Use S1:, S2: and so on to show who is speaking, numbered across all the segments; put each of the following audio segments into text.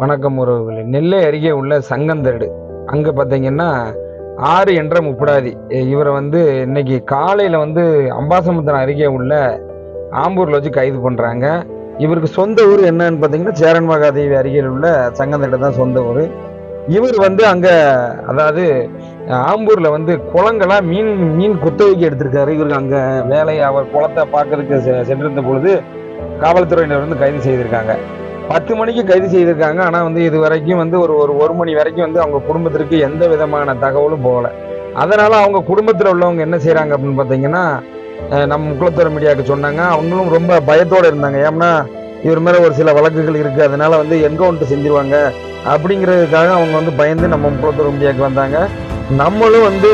S1: வணக்கம் உறவுகளே. நெல்லை அருகே உள்ள சங்கந்தரடு. அங்கே பார்த்தீங்கன்னா ஆறு என்ற முப்படாதி. இவரை வந்து இன்னைக்கு காலையில் வந்து அம்பாசமுத்திரம் அருகே உள்ள ஆம்பூரில் வச்சு கைது பண்ணுறாங்க இவருக்கு சொந்த ஊர் என்னன்னு பார்த்தீங்கன்னா சேரன் மகாதேவி அருகில் உள்ள சங்கந்தரடு தான் சொந்த ஊர். இவர் வந்து அங்கே அதாவது ஆம்பூரில் வந்து குளங்களாக மீன் மீன் குத்தகைக்கு எடுத்திருக்காரு. இவருக்கு அங்கே வேலை அவர் குளத்தை பார்க்கறதுக்கு செ- சென்றிருந்த பொழுது காவல்துறையினர் வந்து கைது செய்திருக்காங்க. பத்து மணிக்கு கைது செய்திருக்காங்க. ஆனால் வந்து இது வரைக்கும் வந்து ஒரு ஒரு ஒரு மணி வரைக்கும் வந்து அவங்க குடும்பத்திற்கு எந்த விதமான தகவலும் போகலை. அதனால் அவங்க குடும்பத்தில் உள்ளவங்க என்ன செய்கிறாங்க அப்படின்னு பார்த்தீங்கன்னா நம்ம முக்குளத்தூர் மீடியாவுக்கு சொன்னாங்க. அவங்களும் ரொம்ப பயத்தோடு இருந்தாங்க. ஏன்னா இவர் மேலே ஒரு சில வழக்குகள் இருக்குது அதனால் வந்து என்கவுண்டர் செஞ்சிருவாங்க? அப்படிங்கிறதுக்காக அவங்க வந்து பயந்து நம்ம முக்குளத்தூர் மீடியாவுக்கு வந்தாங்க. நம்மளும் வந்து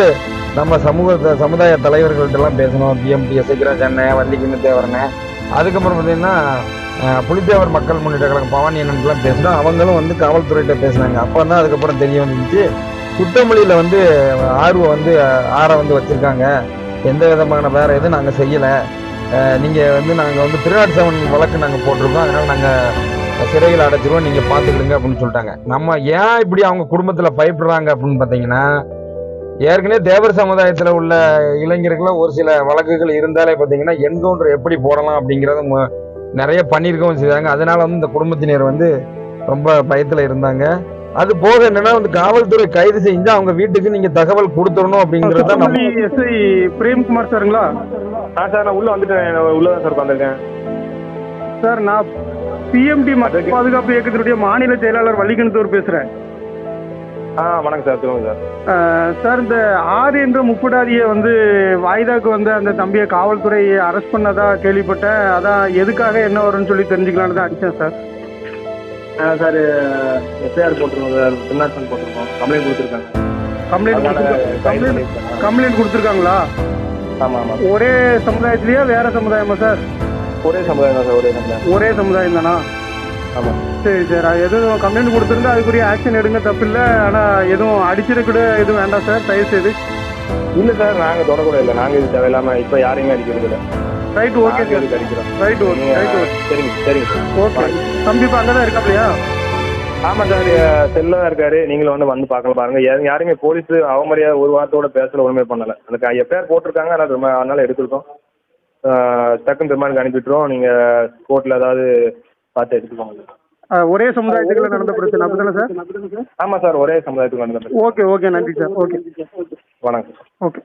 S1: நம்ம சமூக சமுதாய தலைவர்கள்ட்டெல்லாம் பேசணும். பிஎம்டி சிக்கராஜ் அண்ணன் வள்ளிக்கின்னு தேவரண்ணே அதுக்கப்புறம் பார்த்தீங்கன்னா புலித்தேவர் மக்கள் முன்னேற்ற கழகம் பவானி என்னென்னலாம் பேசினோம் அவங்களும் வந்து காவல்துறையிட்ட பேசினாங்க அப்போ தான் அதுக்கப்புறம் தெரிய வந்துச்சு. சுத்தமொழியில் வந்து ஆர்வம் வந்து ஆற வந்து வச்சுருக்காங்க. எந்த விதமான வேறு எதுவும் நாங்கள் செய்யலை. நீங்கள் வந்து நாங்கள் வந்து திருநாட்டு சவன் வழக்கு நாங்கள் போட்டிருக்கோம். அதனால் நாங்கள் சிறையில் அடைச்சிருவோம் நீங்கள் பார்த்துக்கிடுங்க அப்படின்னு சொல்லிட்டாங்க. நம்ம ஏன் இப்படி அவங்க குடும்பத்தில் பயப்படுறாங்க அப்படின்னு பார்த்தீங்கன்னா ஏற்கனவே தேவர் சமுதாயத்தில் உள்ள இளைஞர்களும் ஒரு சில வழக்குகள் இருந்தாலே பார்த்தீங்கன்னா என்கவுண்டர் எப்படி போடலாம் அப்படிங்கிறத நிறைய பண்ணியிருக்கவும் செய்தாங்க. அதனால வந்து இந்த குடும்பத்தினர் வந்து ரொம்ப பயத்தில் இருந்தாங்க. அது போக என்னன்னா வந்து காவல்துறை கைது செஞ்சு அவங்க வீட்டுக்கு நீங்க தகவல் கொடுத்துடணும் அப்படிங்கிறது தான் நம்ம
S2: எஸ்ஐ பிரேம்குமார் சாருங்களா?
S3: ஆ சார் நான் உள்ள வந்துட்டேன். உள்ள தான் சார் உட்காந்துருக்கேன்.
S2: சார் நான் பிஎம்டி பாதுகாப்பு இயக்கத்தினுடைய மாநில செயலாளர் வள்ளிக்கணத்தூர் பேசுறேன்.
S3: ஆ வணக்கம் சார் சொல்லுங்க சார்.
S2: சார் இந்த ஆறு என்ற முப்படாதியை வந்து வாய்தாக்கு வந்த அந்த தம்பியை காவல்துறை அரெஸ்ட் பண்ணதா கேள்விப்பட்டேன். அதான் எதுக்காக என்ன வரும்னு சொல்லி தெரிஞ்சுக்கலான்னு தான் அடிச்சேன் சார்.
S3: ஆ சார் எஃப்ஐஆர் போட்டிருக்கோம் சார் பின்னாட்சன் போட்டிருக்கோம். கம்ப்ளைண்ட் கொடுத்துருக்காங்க.
S2: Complaint complaint. கம்ப்ளைண்ட் கொடுத்துருக்காங்களா?
S3: ஆமாம் ஆமாம்
S2: ஒரே சமுதாயத்திலேயே வேற சமுதாயமா சார்?
S3: ஒரே சமுதாயம் தான் சார் ஒரே சமுதாயம்.
S2: ஒரே சமுதாயம் தானா
S3: ஆமாம்
S2: சரி சார். அது எதுவும் கம்ப்ளைண்ட் கொடுத்துருந்தா அதுக்குரிய ஆக்ஷன் எடுங்க. தப்பில்லை. ஆனால் எதுவும் அடிச்சிட கூட எதுவும் வேண்டாம் சார் தயவு செய்து
S3: இல்லை சார் நாங்கள் தொடக்கூட இல்லை. நாங்கள் இது தேவையில்லாமல் இப்போ யாரையுமே அடிக்கிறது இல்லை.
S2: ரைட் ஓகே சார்
S3: அடிக்கிறோம்.
S2: ரைட் ஓகே ரைட் ஓகே
S3: சரிங்க சரிங்க சார்
S2: ஓகே தம்பி இப்போ அங்கே தான் இருக்காப்லையா
S3: ஆமாம் சார் செல்ல தான் இருக்காரு. நீங்களும் வந்து வந்து பார்க்கலாம் பாருங்க. யாரும் போலீஸ் அவமரியாதை ஒரு வார்த்தையோட பேசல ஒன்றுமே பண்ணலை. அந்த எஃப்ஐஆர் போட்டிருக்காங்க. அதனால் ரொம்ப அதனால எடுத்துருக்கோம். டக்குன்னு ரிமாண்டுக்கு அனுப்பிட்டுருவோம் நீங்கள் கோர்ட்டில் ஏதாவது பார்த்து எடுத்துக்கோங்க
S2: ஒரே சமுதாயத்துக்குள்ள நடந்த பிரச்சனை அப்படிதானே சார்?
S3: ஆமாம் சார் ஒரே சமுதாயத்துக்கு வந்து
S2: ஓகே ஓகே நன்றி சார் ஓகே.
S3: வணக்கம்
S2: ஓகே.